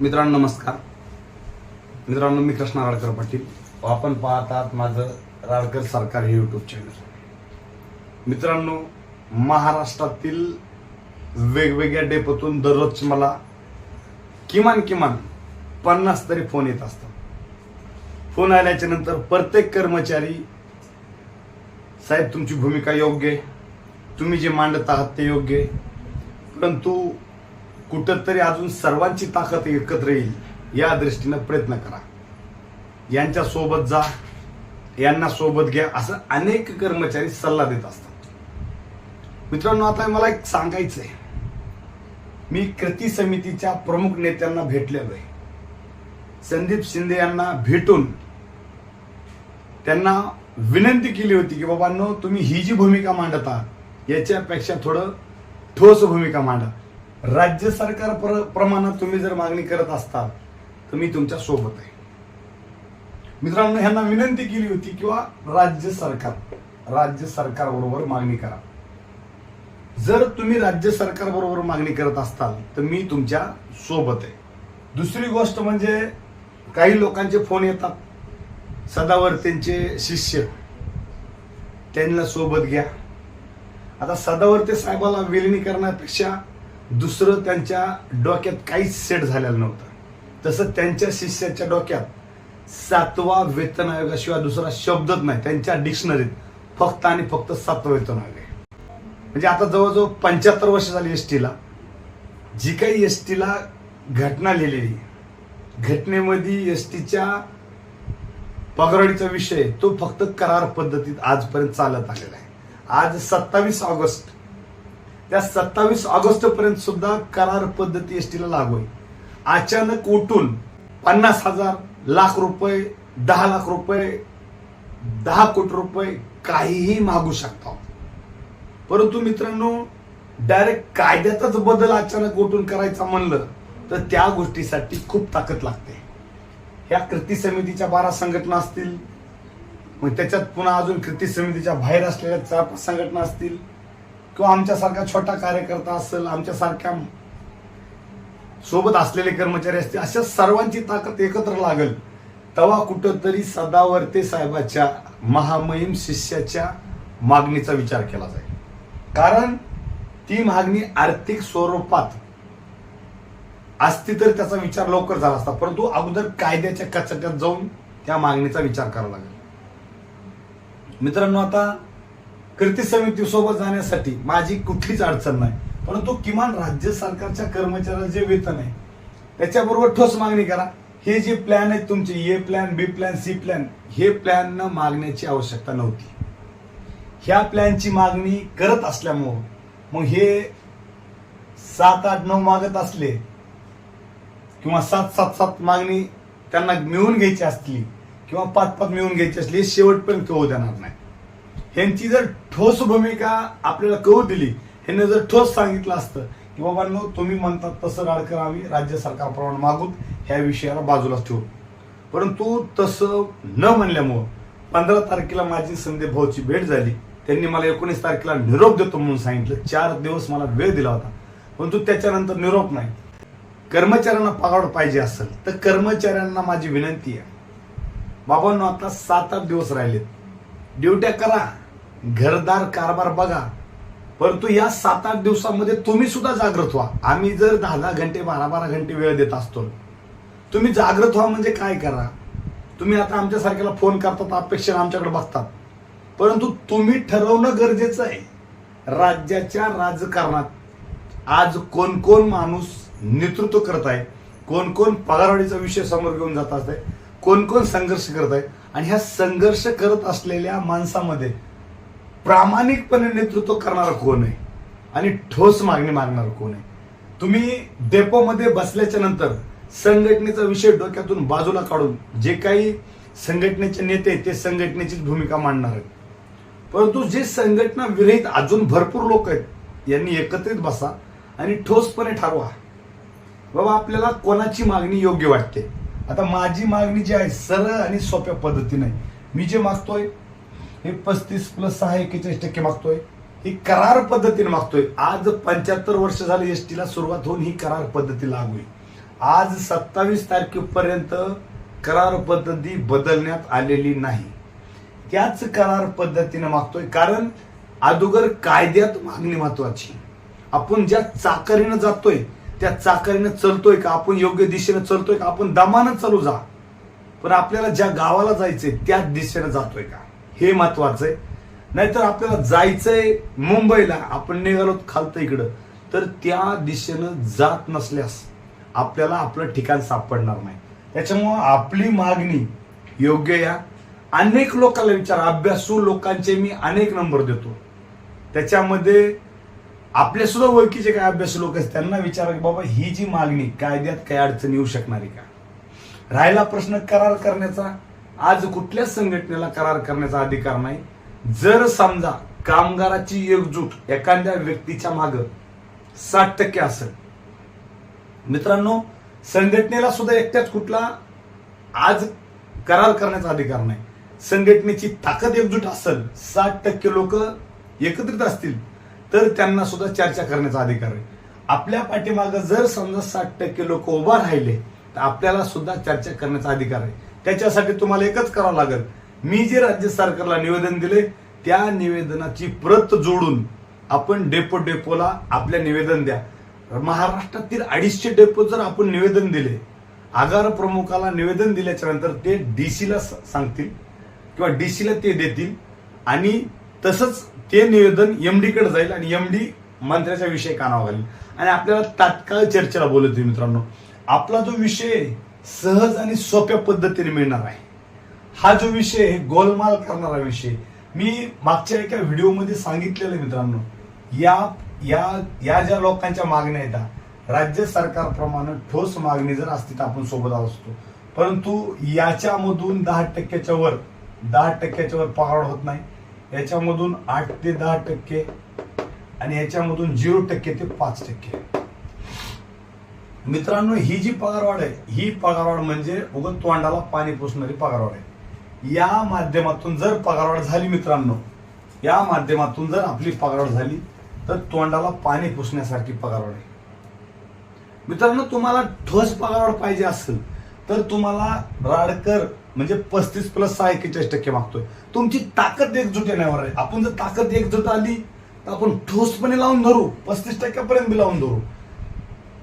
मित्रांनो नमस्कार. मित्रांनो मी कृष्णा राडकर पाटील. हो, आपण पाहतात माझं राडकर सरकार हे यूट्यूब चॅनल मित्रांनो महाराष्ट्रातील वेगवेगळ्या डेपोतून दररोज मला किमान किमान पन्नास तरी फोन येत असतात. फोन आल्याच्यानंतर प्रत्येक कर्मचारी साहेब तुमची भूमिका योग्य आहे. तुम्ही जे मांडत आहात ते योग्य आहे. परंतु कुठंतरी अजून सर्वांची ताकद एकत्र येईल या दृष्टीनं प्रयत्न करा. यांच्या सोबत जा यांना सोबत घ्या असं अनेक कर्मचारी सल्ला देत असतात. मित्रांनो आता मला एक सांगायचं आहे मी कृती समितीच्या प्रमुख नेत्यांना भेटलेलो आहे संदीप शिंदे यांना भेटून त्यांना विनंती केली होती की बाबांनो तुम्ही ही जी भूमिका मांडता याच्यापेक्षा थोडं ठोस भूमिका मांडा. राज्य सरकार प्र प्रमाणात तुम्ही जर मागणी करत असताल तर मी तुमच्यासोबत आहे. मित्रांनो ह्यांना विनंती केली होती किंवा राज्य सरकार राज्य सरकार बरोबर मागणी करा. जर तुम्ही राज्य सरकार बरोबर मागणी करत असताल तर मी तुमच्यासोबत आहे. दुसरी गोष्ट म्हणजे काही लोकांचे फोन येतात. सदावर्तेंचे शिष्य त्यांना सोबत घ्या. आता सदावर्ते साहेबाला विलिनीकरणापेक्षा दुसरं त्यांच्या डोक्यात काहीच सेट झालेलं नव्हतं. तसं त्यांच्या शिष्याच्या डोक्यात सातवा वेतन आयोगाशिवाय दुसरा शब्दच नाही. त्यांच्या डिक्शनरीत फक्त आणि फक्त सातवा वेतन आयोग आहे. म्हणजे आता जवळजवळ पंच्याहत्तर वर्ष झाली एस टीला जी काही एस टीला घटना लिहिलेली घटनेमध्ये एस टीच्या पगरडीचा विषय तो फक्त करार पद्धतीत आजपर्यंत चालत आलेला आहे. आज सत्तावीस ऑगस्ट त्या सत्तावीस ऑगस्ट पर्यंत सुद्धा करार पद्धती एस टीला लागू आहे. अचानक उठून पन्नास हजार लाख रुपये दहा लाख रुपये दहा कोटी रुपये काहीही मागू शकता. परंतु मित्रांनो डायरेक्ट कायद्यातच बदल अचानक उठून करायचा म्हणलं तर त्या गोष्टीसाठी खूप ताकद लागते. ह्या कृती समितीच्या बारा संघटना असतील मग त्याच्यात पुन्हा अजून कृती समितीच्या बाहेर असलेल्या चार पाच संघटना असतील किंवा आमच्यासारखा छोटा कार्यकर्ता असेल आमच्यासारख्या सोबत असलेले कर्मचारी असतील अशा सर्वांची ताकद एकत्र लागल. तेव्हा कुठंतरी सदावर्ते साहेबाच्या महामहिम शिष्याच्या मागणीचा विचार केला जाईल. कारण ती मागणी आर्थिक स्वरूपात असती तर त्याचा विचार लवकर झाला असता. परंतु अगोदर कायद्याच्या कचाट्यात जाऊन त्या मागणीचा विचार करावा लागेल. मित्रांनो आता कृती समिती सोबत जाण्यासाठी माझी कुठलीच अडचण नाही. परंतु किमान राज्य सरकारच्या कर्मचाऱ्याला जे वेतन आहे त्याच्याबरोबर ठोस मागणी करा. हे जे प्लॅन आहेत तुमचे A plan B plan C plan हे प्लॅन न मागण्याची आवश्यकता नव्हती. ह्या प्लॅनची मागणी करत असल्यामुळं मग हे सात आठ नऊ मागत असले किंवा सात सात सात मागणी त्यांना मिळून घ्यायची असली किंवा पाच पाच मिळून घ्यायची असली शेवटपर्यंत होऊ देणार नाही. ह्यांची जर ठोस भूमिका आपल्याला कळू दिली ह्यांनी जर ठोस सांगितलं असतं की बाबांनो तुम्ही म्हणतात तसं राडकर आम्ही राज्य सरकारप्रमाणे मागूत ह्या विषयाला बाजूलाच ठेवू. परंतु तसं न म्हणल्यामुळं पंधरा तारखेला माझी संदीप भाऊची भेट झाली. त्यांनी मला एकोणीस तारखेला निरोप देतो म्हणून सांगितलं. चार दिवस मला वेळ दिला होता. परंतु त्याच्यानंतर निरोप नाही. कर्मचाऱ्यांना पगार पाहिजे असेल तर कर्मचाऱ्यांना माझी विनंती आहे. बाबांनो आता सात आठ दिवस राहिलेत. ड्युट्या करा. घरदार कारभार बघा. परंतु या सात आठ दिवसामध्ये तुम्ही सुद्धा जागृत व्हा. आम्ही जर दहा दहा घंटे बारा बारा घंटे वेळ देत असतो तुम्ही जागृत व्हा म्हणजे काय करा? तुम्ही आता आमच्यासारख्याला फोन करतात अपेक्षा आमच्याकडे बघतात. परंतु तुम्ही ठरवणं गरजेचं आहे. राज्याच्या राजकारणात आज कोण कोण माणूस नेतृत्व करत आहे कोण कोण पगारवाढीचा विषय समोर घेऊन जात असत कोण कोण संघर्ष करत आहे आणि ह्या संघर्ष करत असलेल्या माणसामध्ये प्रामाणिकपणे नेतृत्व करणारा कोण आहे? आणि ठोस मागणी मागणार कोण आहे? तुम्ही डेपोमध्ये बसल्याच्या नंतर संघटनेचा विषय डोक्यातून बाजूला काढून जे काही संघटनेचे नेते आहेत, ते संघटनेचीच भूमिका मांडणार आहेत. परंतु जे संघटना विरहित अजून भरपूर लोक आहेत यांनी एकत्रित बसा आणि ठोसपणे ठरवा. बाबा आपल्याला कोणाची मागणी योग्य वाटते? आता माझी मागणी जी आहे सरळ आणि सोप्या पद्धतीने. मी जे मागतोय हे पस्तीस प्लस सहा एकेचाळीस टक्के मागतोय. ही करार पद्धतीने मागतोय. आज पंच्याहत्तर वर्ष झाली एस टीला सुरुवात होऊन ही करार पद्धती लागू आहे. आज सत्तावीस तारखेपर्यंत करार पद्धती बदलण्यात आलेली नाही. त्याच करार पद्धतीने मागतोय कारण अगोदर कायद्यात मागणी महत्वाची. आपण ज्या चाकरीनं जातोय त्या चाकरीनं चलतोय का? आपण योग्य दिशेनं चलतोय का? आपण दमानं चालू जा. पण आपल्याला ज्या गावाला जायचंय त्याच दिशेनं जातोय का? हे महत्वाचं आहे. नाहीतर आपल्याला जायचंय मुंबईला. आपण निघालो खालतं इकडं. तर त्या दिशेनं जात नसल्यास आपल्याला आपलं ठिकाण सापडणार नाही. त्याच्यामुळं आपली मागणी योग्य या. अनेक लोकांना विचार. अभ्यासू लोकांचे मी अनेक नंबर देतो. त्याच्यामध्ये आपल्या सुद्धा ओळखीचे काय अभ्यासू लोक आहेत. त्यांना विचारा की बाबा ही जी मागणी कायद्यात काय अडचण येऊ शकणारी का? राहिला प्रश्न करार करण्याचा. आज कुठल्याच संघटनेला करार करण्याचा अधिकार नाही. जर समजा कामगाराची एकजूट एखाद्या व्यक्तीच्या माग साठ टक्के असेल. मित्रांनो संघटनेला सुद्धा एकट्याच कुठला आज करार करण्याचा अधिकार नाही. संघटनेची ताकद एकजूट असेल साठ टक्के लोक एकत्रित असतील तर त्यांना सुद्धा चर्चा करण्याचा अधिकार आहे. आपल्या पाठीमागं जर समजा साठ टक्के लोक उभा राहिले तर आपल्याला सुद्धा चर्चा करण्याचा अधिकार आहे. त्याच्यासाठी तुम्हाला एकच करावं लागेल. मी जे राज्य सरकारला निवेदन दिले त्या निवेदनाची प्रत जोडून आपण डेपो डेपोला आपल्या निवेदन द्या. महाराष्ट्रातील अडीचशे डेपो जर आपण निवेदन दिले आगार प्रमुखाला निवेदन दिल्याच्या नंतर ते डीसीला सांगतील किंवा डीसीला ते देतील आणि तसंच ते निवेदन एमडीकडे जाईल आणि एमडी मंत्र्याचा विषय कानावर घालेल. आणि आपल्याला तात्काळ चर्चेला बोलवते मित्रांनो. आपला जो विषय आहे, सहज आणि सोप्या पद्धतीने मिळणार आहे. हा जो विषय आहे, गोलमाल करणारा विषय मी मागच्या एका व्हिडिओमध्ये सांगितलेलं मित्रांनो या या या ज्या लोकांच्या मागण्या आहेत राज्य सरकारप्रमाणे ठोस मागणी जर असते तर आपण सोबत असतो. परंतु याच्यामधून दहा टक्क्याच्या वर दहा टक्क्याच्या वर पहाड होत नाही. याच्यामधून आठ ते दहा टक्के आणि याच्यामधून झिरो टक्के ते पाच टक्के. मित्रांनो ही जी पगारवाढ आहे ही पगारवाढ म्हणजे उगत तोंडाला पाणी पुसणारी पगारवाढ आहे. या माध्यमातून जर पगारवाढ झाली मित्रांनो या माध्यमातून जर आपली पगारवाढ झाली तर तोंडाला पाणी पुसण्यासारखी पगारवाढ आहे. मित्रांनो तुम्हाला ठोस पगारवाढ पाहिजे असेल तर तुम्हाला राडकर म्हणजे पस्तीस प्लस सहा एक्केचाळीस टक्के मागतोय. तुमची ताकद एकजूट येण्यावर आहे. आपण जर ताकद एकजूट आली तर आपण ठोसपणे लावून धरू पस्तीस टक्क्यापर्यंत बी लावून धरू.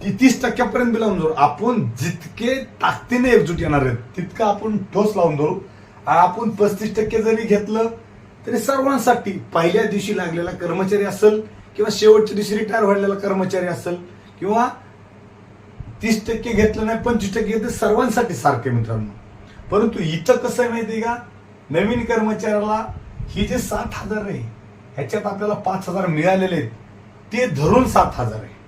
ती तीस टक्क्यापर्यंत लावून धरू. आपण जितके ताकदीने एकजूट येणार आहेत तितकं आपण ठोस लावून धरू. आणि आपण पस्तीस टक्के जरी घेतलं तरी सर्वांसाठी पहिल्या दिवशी लागलेला कर्मचारी असेल किंवा शेवटच्या दिवशी रिटायर व्हायला कर्मचारी असेल किंवा तीस टक्के घेतलं नाही पंचवीस टक्के घेतलं सर्वांसाठी सारखे मित्रांनो. परंतु इथं कसं आहे माहितीये का? नवीन कर्मचाऱ्याला ही जे सात हजार आहे ह्याच्यात आपल्याला पाच हजार मिळालेले आहेत ते धरून सात हजार आहे.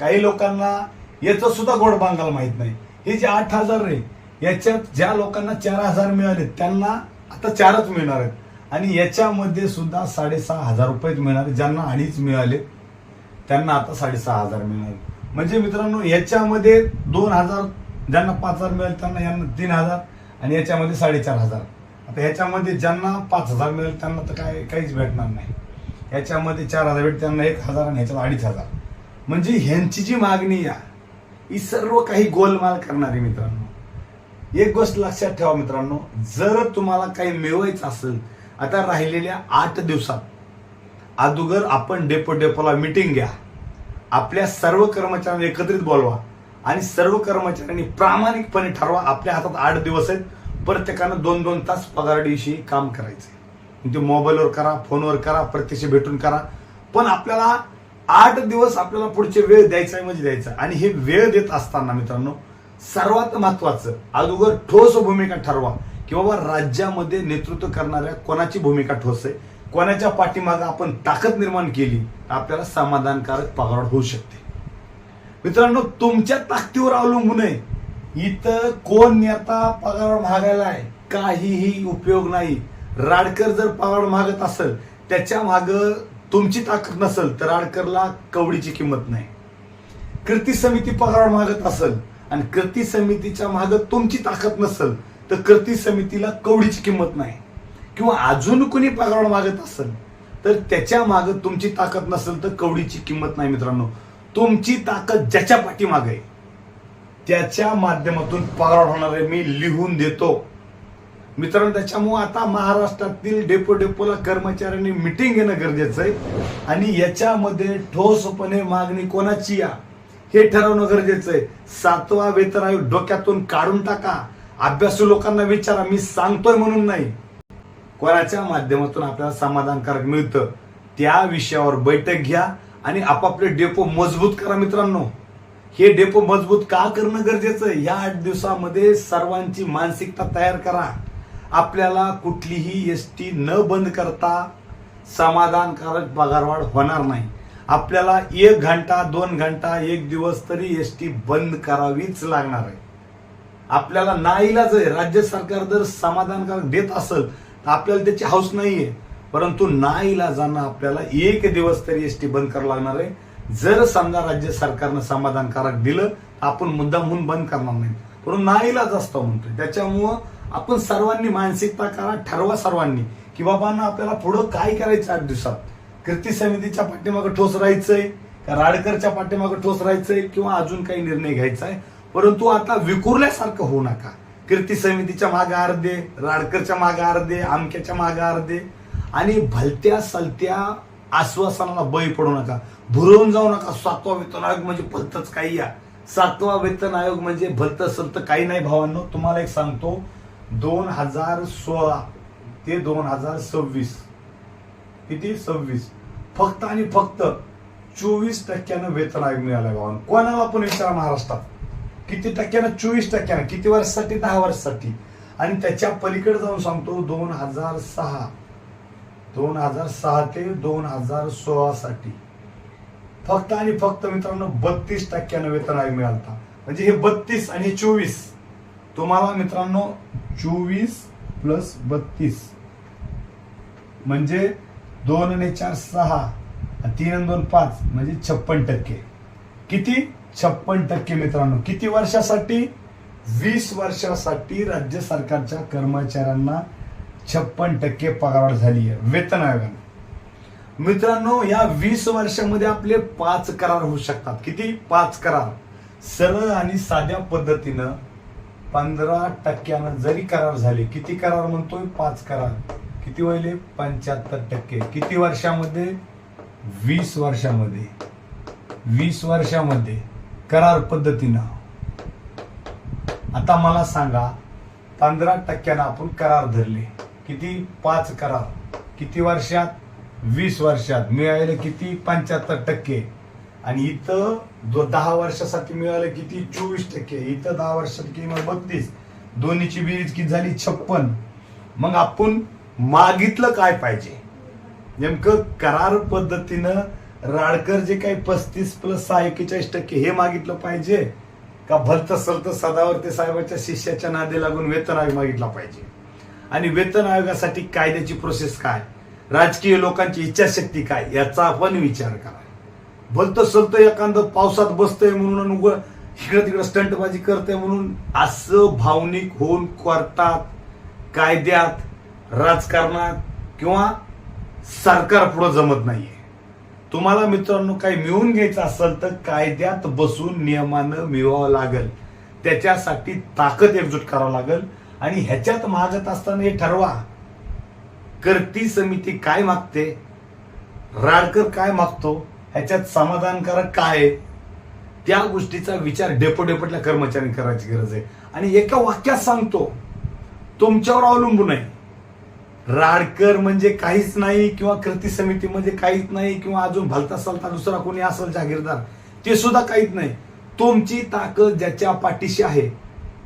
काही लोकांना याचं सुद्धा गोड बांगाल माहीत नाही. हे जे आठ हजार आहे याच्यात ज्या लोकांना चार हजार मिळाले त्यांना आता चारच मिळणार आहेत. आणि याच्यामध्ये सुद्धा साडेसहा हजार रुपयेच मिळणार आहेत. ज्यांना अडीच मिळाले त्यांना आता साडेसहा हजार मिळणार म्हणजे मित्रांनो याच्यामध्ये दोन हजार ज्यांना पाच हजार मिळाले त्यांना यांना तीन हजार आणि याच्यामध्ये साडेचार हजार. आता याच्यामध्ये ज्यांना पाच हजार मिळेल त्यांना तर काय काहीच भेटणार नाही. याच्यामध्ये चार हजार भेट त्यांना एक हजार आणि ह्याच्यात अडीच हजार. म्हणजे ह्यांची जी मागणी या ही सर्व काही गोलमाल करणारी मित्रांनो. एक गोष्ट लक्षात ठेवा मित्रांनो जर तुम्हाला काही मिळवायचं असेल आता राहिलेल्या आठ दिवसात अगोदर आपण डेपो डेपोला मिटिंग घ्या. आपल्या सर्व कर्मचाऱ्यांना एकत्रित बोलवा आणि सर्व कर्मचाऱ्यांनी प्रामाणिकपणे ठरवा आपल्या हातात आठ दिवस आहेत प्रत्येकानं दोन दोन तास पगार दिवशी काम करायचे. म्हणजे ते मोबाईलवर करा फोनवर करा प्रत्यक्ष भेटून करा. पण आपल्याला आठ दिवस आपल्याला पुढचे वेळ द्यायचा आहे म्हणजे द्यायचा आणि हे वेळ देत असताना मित्रांनो सर्वात महत्वाचं अगोदर ठोस भूमिका ठरवा की बाबा राज्यामध्ये नेतृत्व करणाऱ्या कोणाची भूमिका ठोस आहे? कोणाच्या पाठीमागे आपण ताकद निर्माण केली तर आपल्याला समाधानकारक पगार होऊ शकते. मित्रांनो तुमच्या ताकदीवर अवलंबून आहे. इथं कोण नेता पगार मागायला आहे? काहीही उपयोग नाही. राडकर जर पगार मागत असेल त्याच्या मागं तुमची ताकद नसेल तर आडकरला कवडीची किंमत नाही. कृती समिती पगार मागत असेल आणि कृती समितीच्या मागत तुमची ताकद नसेल तर कृती समितीला कवडीची किंमत नाही. किंवा अजून कुणी पगार मागत असेल तर त्याच्या मागं तुमची ताकद नसेल तर कवडीची किंमत नाही मित्रांनो. तुमची ताकद ज्याच्या पाठीमागे आहे त्याच्या माध्यमातून पगार होणारे मी लिहून देतो. मित्रांनो त्याच्यामुळे आता महाराष्ट्रातील डेपो डेपोला कर्मचाऱ्यांनी मिटिंग घेणं गरजेचं आहे. आणि याच्यामध्ये ठोसपणे मागणी कोणाची या? हे ठरवणं गरजेचं आहे. सातवा वेतन आयोग डोक्यातून काढून टाका. अभ्यासू लोकांना विचारा मी सांगतोय म्हणून नाही. कोणाच्या माध्यमातून आपल्याला समाधानकारक मिळतं? त्या विषयावर बैठक घ्या आणि आपापले डेपो मजबूत करा मित्रांनो. हे डेपो मजबूत का करणं गरजेचं आहे? या आठ दिवसामध्ये सर्वांची मानसिकता तयार करा. आपल्याला कुठलीही एस टी न बंद करता समाधानकारक पगारवाढ होणार नाही. आपल्याला एक घंटा दोन घंटा एक दिवस तरी एस टी बंद करावीच लागणार आहे. आपल्याला नाईलाज आहे. राज्य सरकार जर समाधानकारक देत असेल तर आपल्याला त्याची हौस नाहीये. परंतु नाईलाजांना आपल्याला एक दिवस तरी एस टी बंद करावं लागणार आहे. जर समजा राज्य सरकारनं समाधानकारक दिलं तर आपण मुद्दाम म्हणून बंद करणार नाही. परंतु नाईलाज असतो म्हणतोय. त्याच्यामुळं आपण सर्वांनी मानसिकता करा ठरवा सर्वांनी की बाबांना आपल्याला पुढं काय करायचं आठ दिवसात? कृती समितीच्या पाठीमागे ठोस राहायचंय का राडकरच्या पाठीमागे ठोस राहायचंय किंवा अजून काही निर्णय घ्यायचा आहे परंतु आता विखुरल्यासारखं होऊ नका. कीर्ती समितीच्या मागे अर्धे राडकरच्या मागे अर्धे आमक्याच्या मागे अर्धे आणि भलत्या सलत्या आश्वासनाला बळी पडू नका. भुरवून जाऊ नका. सातवा वेतन आयोग म्हणजे भलतच काही या. सातवा वेतन आयोग म्हणजे भलत सलत काही नाही भावांनो. तुम्हाला एक सांगतो दोन हजार सोळा ते दोन हजार सव्वीस. किती? सव्वीस. फक्त आणि फक्त चोवीस टक्क्यानं वेतन आयोग मिळालं भावांनो कोणाला पण विचारा महाराष्ट्रात. किती टक्क्यानं? चोवीस टक्क्यानं. किती वर्षासाठी? दहा वर्षासाठी. आणि त्याच्या पलीकडे जाऊन सांगतो दोन हजार सहा. दोन हजार सहा ते दोन हजार सोळा साठी फक्त आणि फक्त मित्रांनो बत्तीस टक्क्यानं वेतन आयोग मिळालता. म्हणजे हे बत्तीस आणि चोवीस. तुम्हाला मित्रांनो चोवीस प्लस बत्तीस. म्हणजे दोन आणि चार सहा तीन आणि दोन पाच म्हणजे छप्पन टक्के. किती? छप्पन टक्के मित्रांनो. किती वर्षासाठी? वीस वर्षासाठी राज्य सरकारच्या कर्मचाऱ्यांना छप्पन टक्के पगारवाढ झाली आहे. वेतन आयोगाने. मित्रांनो या वीस वर्षामध्ये आपले पाच करार होऊ शकतात. किती? पाच करार. सरळ आणि साध्या पद्धतीनं पंधरा टक्क्यानं जरी करार झाले किती करार म्हणतोय? पाच करार. किती वहिले पंच्याहत्तर टक्के. किती वर्षामध्ये? वीस वर्षामध्ये. वीस वर्षामध्ये. करार पद्धतीनं. आता मला सांगा पंधरा टक्क्यानं आपण करार धरले. किती? पाच करार. किती वर्षात? वीस वर्षात. मिळाले किती? पंच्याहत्तर टक्के. आणि इथं जो दहा वर्षासाठी मिळालं किती? चोवीस टक्के. इथं दहा वर्षासाठी मग बत्तीस. दोन्हीची बेरीज किती झाली? छप्पन. मग आपण मागितलं काय पाहिजे? नेमकं करार पद्धतीनं राडकर जे काही पस्तीस प्लस सहा एकेचाळीस टक्के हे मागितलं पाहिजे? का भलत सलत सदावर्ते साहेबाच्या शिष्याच्या नादी लागून वेतन आयोग मागितला पाहिजे? आणि वेतन आयोगासाठी कायद्याची प्रोसेस काय? राजकीय लोकांची इच्छाशक्ती काय? याचा आपण विचार करा. भलतं सलत एखादं पावसात बसतंय म्हणून आणि उगं इकडे स्टंटबाजी करतंय म्हणून असं भावनिक होऊन करतात कायद्यात राजकारणात किंवा सरकार पुढं जमत नाहीये. तुम्हाला मित्रांनो काही मिळवून घ्यायचं असेल तर कायद्यात बसून नियमानं मिळवावं लागेल. त्याच्यासाठी ताकद एकजूट करावं लागेल. आणि ह्याच्यात मागत असताना हे ठरवा. करती समिती काय मागते? राडकर काय मागतो? ह्याच्यात समाधानकारक काय? आहे त्या गोष्टीचा विचार डेपो डेपोटल्या कर्मचाऱ्यांनी करायची गरज आहे. आणि एका वाक्यात सांगतो तुमच्यावर अवलंबून आहे. राडकर म्हणजे काहीच नाही किंवा कृती समिती म्हणजे काहीच नाही किंवा अजून भलता सलता दुसरा कोणी असेल जागीरदार ते सुद्धा काहीच नाही. तुमची ताकद ज्याच्या पाठीशी आहे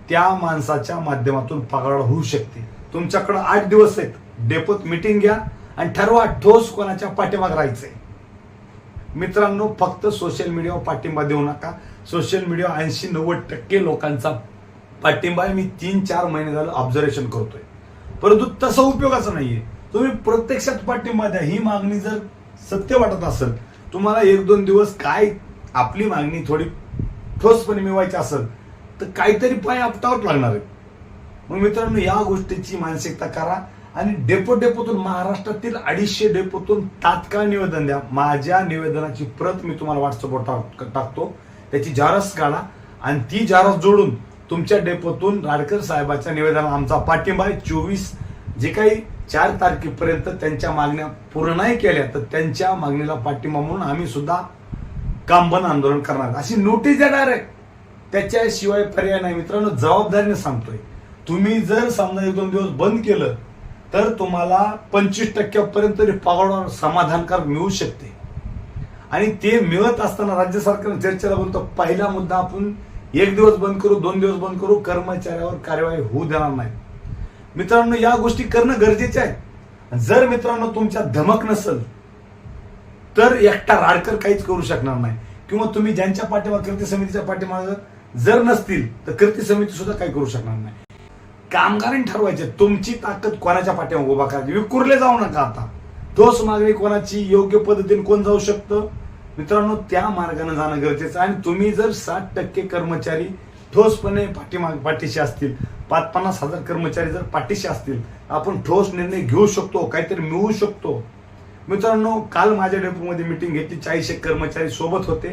त्या माणसाच्या माध्यमातून पगार होऊ शकते. तुमच्याकडे आठ दिवस आहेत. डेपोत मिटिंग घ्या आणि ठरवा ठोस कोणाच्या पाठीमाग राहायचंय. मित्रांनो फक्त सोशल मीडियावर पाठिंबा देऊ नका. सोशल मीडिया ऐंशी नव्वद टक्के लोकांचा पाठिंबा आहे. मी तीन चार महिने झालं ऑब्झर्वेशन करतोय. परंतु तसं उपयोगाचं नाहीये. तुम्ही प्रत्यक्षात पाठिंबा द्या. ही मागणी जर सत्य वाटत असेल तुम्हाला एक दोन दिवस काय आपली मागणी थोडी ठोसपणे मिळवायची असेल तर काहीतरी पाय आपटावत लागणार आहे मग मित्रांनो या गोष्टीची मानसिकता करा. आणि डेपो डेपोतून महाराष्ट्रातील अडीचशे डेपोतून तात्काळ निवेदन द्या. माझ्या निवेदनाची प्रत मी तुम्हाला व्हॉट्सअपवर टाक- टाकतो. त्याची जारस काढा आणि ती जारस जोडून तुमच्या डेपोतून राडकर साहेबाच्या निवेदनाला आमचा पाठिंबा आहे. चोवीस जे काही चार तारखेपर्यंत त्यांच्या मागण्या पूर्ण नाही केल्या तर त्यांच्या मागणीला पाठिंबा म्हणून आम्ही सुद्धा काम बंद आंदोलन करणार. अशी नोटीस देणार आहे. त्याच्याशिवाय पर्याय नाही. मित्रांनो जबाबदारीने सांगतोय. तुम्ही जर समजा एक दोन दिवस बंद केलं तर तुम्हाला पंचवीस टक्क्यापर्यंत तरी समाधानकारक मिळू शकते. आणि ते मिळत असताना राज्य सरकारने चर्चेला बोलतो पहिला मुद्दा आपण एक दिवस बंद करू दोन दिवस बंद करू कर्मचाऱ्यावर कार्यवाही होऊ देणार नाही. मित्रांनो या गोष्टी करणं गरजेचे आहे. जर मित्रांनो तुमच्या धमक नसेल तर एकटा राडकर काहीच करू शकणार नाही. किंवा तुम्ही ज्यांच्या पाठीमागे कृती समितीच्या पाठीमागे जर नसतील तर कृती समिती सुद्धा काही करू शकणार नाही. कामगारांनी ठरवायचे. तुमची ताकद कोणाच्या पाठीमागे उभा करायची? विकुरले जाऊ नका आता. ठोस मागणी कोणाची? योग्य पद्धतीने कोण जाऊ शकतं? मित्रांनो त्या मार्गाने जाणं गरजेचं आहे. आणि तुम्ही जर साठ टक्के कर्मचारी ठोसपणे पाठीमाग पाठीशी असतील पाच पन्नास हजार कर्मचारी जर पाठीशी असतील आपण ठोस निर्णय घेऊ शकतो काहीतरी मिळवू शकतो. मित्रांनो काल माझ्या डेपोमध्ये मिटिंग घेतली. चाळीस एक कर्मचारी सोबत होते.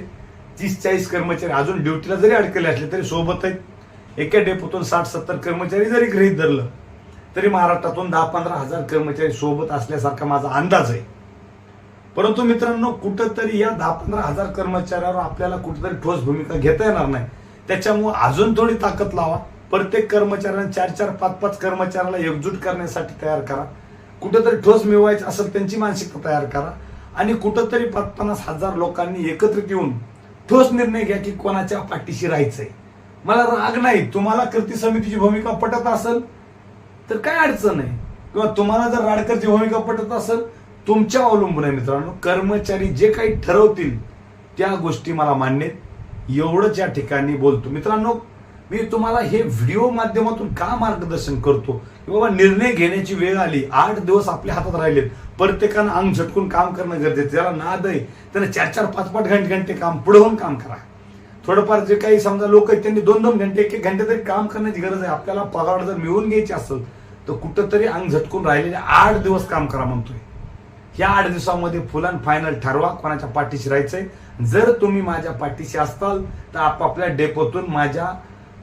तीस चाळीस कर्मचारी अजून ड्युटीला जरी अडकले असले तरी सोबत आहेत एका डेपोतून साठ सत्तर कर्मचारी जरी गृहीत धरलं तरी महाराष्ट्रातून दहा पंधरा हजार कर्मचारी सोबत असल्यासारखा माझा अंदाज आहे. परंतु मित्रांनो कुठंतरी या दहा पंधरा हजार कर्मचाऱ्यावर आपल्याला कुठेतरी ठोस भूमिका घेता येणार नाही. त्याच्यामुळे अजून थोडी ताकद लावा. प्रत्येक कर्मचाऱ्यांना चार चार पाच पाच कर्मचाऱ्याला एकजूट करण्यासाठी तयार करा. कुठंतरी ठोस मिळवायचं असेल त्यांची मानसिकता तयार करा. आणि कुठंतरी पाच पन्नास हजार लोकांनी एकत्रित येऊन ठोस निर्णय घ्या की कोणाच्या पाठीशी राहायचंय. मला राग नाही. तुम्हाला कृती समितीची भूमिका पटत असेल तर काय अडचण आहे? किंवा तुम्हाला जर राडकरची भूमिका पटत असेल तुमच्या अवलंबून आहे मित्रांनो कर्मचारी जे काही ठरवतील त्या गोष्टी मला मान्य एवढंच या ठिकाणी बोलतो. मित्रांनो मी तुम्हाला हे व्हिडिओ माध्यमातून का मार्गदर्शन करतो? की बाबा निर्णय घेण्याची वेळ आली. आठ दिवस आपल्या हातात राहिलेत. प्रत्येकानं अंग झटकून काम करणं गरजेचं ज्याला नाद आहे त्यानं चार चार पाच पाच घंटे घंटे काम पुढे होऊन काम करा. थोडंफार जे काही समजा लोक आहेत त्यांनी दोन दोन घंटे एक एक घंटे तरी काम करण्याची गरज आहे. आपल्याला पगार जर मिळवून घ्यायची असेल तर कुठंतरी अंग झटकून राहिलेले आठ दिवस काम करा म्हणतोय. या आठ दिवसामध्ये फुल अँड फायनल ठरवा कोणाच्या पाठीशी राहायचंय. जर तुम्ही माझ्या पाठीशी असताल तर आपापल्या डेपोतून माझ्या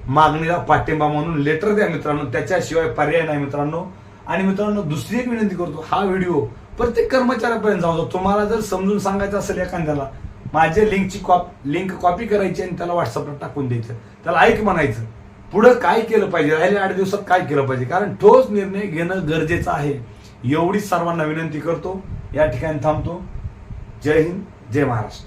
मागणीला पाठिंबा म्हणून लेटर द्या मित्रांनो. त्याच्याशिवाय पर्याय नाही मित्रांनो. आणि मित्रांनो दुसरी एक विनंती करतो हा व्हिडिओ प्रत्येक कर्मचाऱ्यापर्यंत जाऊ तुम्हाला जर समजून सांगायचं असेल एखाद्याला माझ्या लिंकची कॉप लिंक कॉपी करायची आणि त्याला व्हॉट्सअपला टाकून द्यायचं. त्याला ऐक म्हणायचं. पुढं काय केलं पाहिजे? राहिल्या आठ दिवसात काय केलं पाहिजे? कारण ठोस निर्णय घेणं गरजेचं आहे. एवढीच सर्वांना विनंती करतो. या ठिकाणी थांबतो. जय हिंद जय महाराष्ट्र.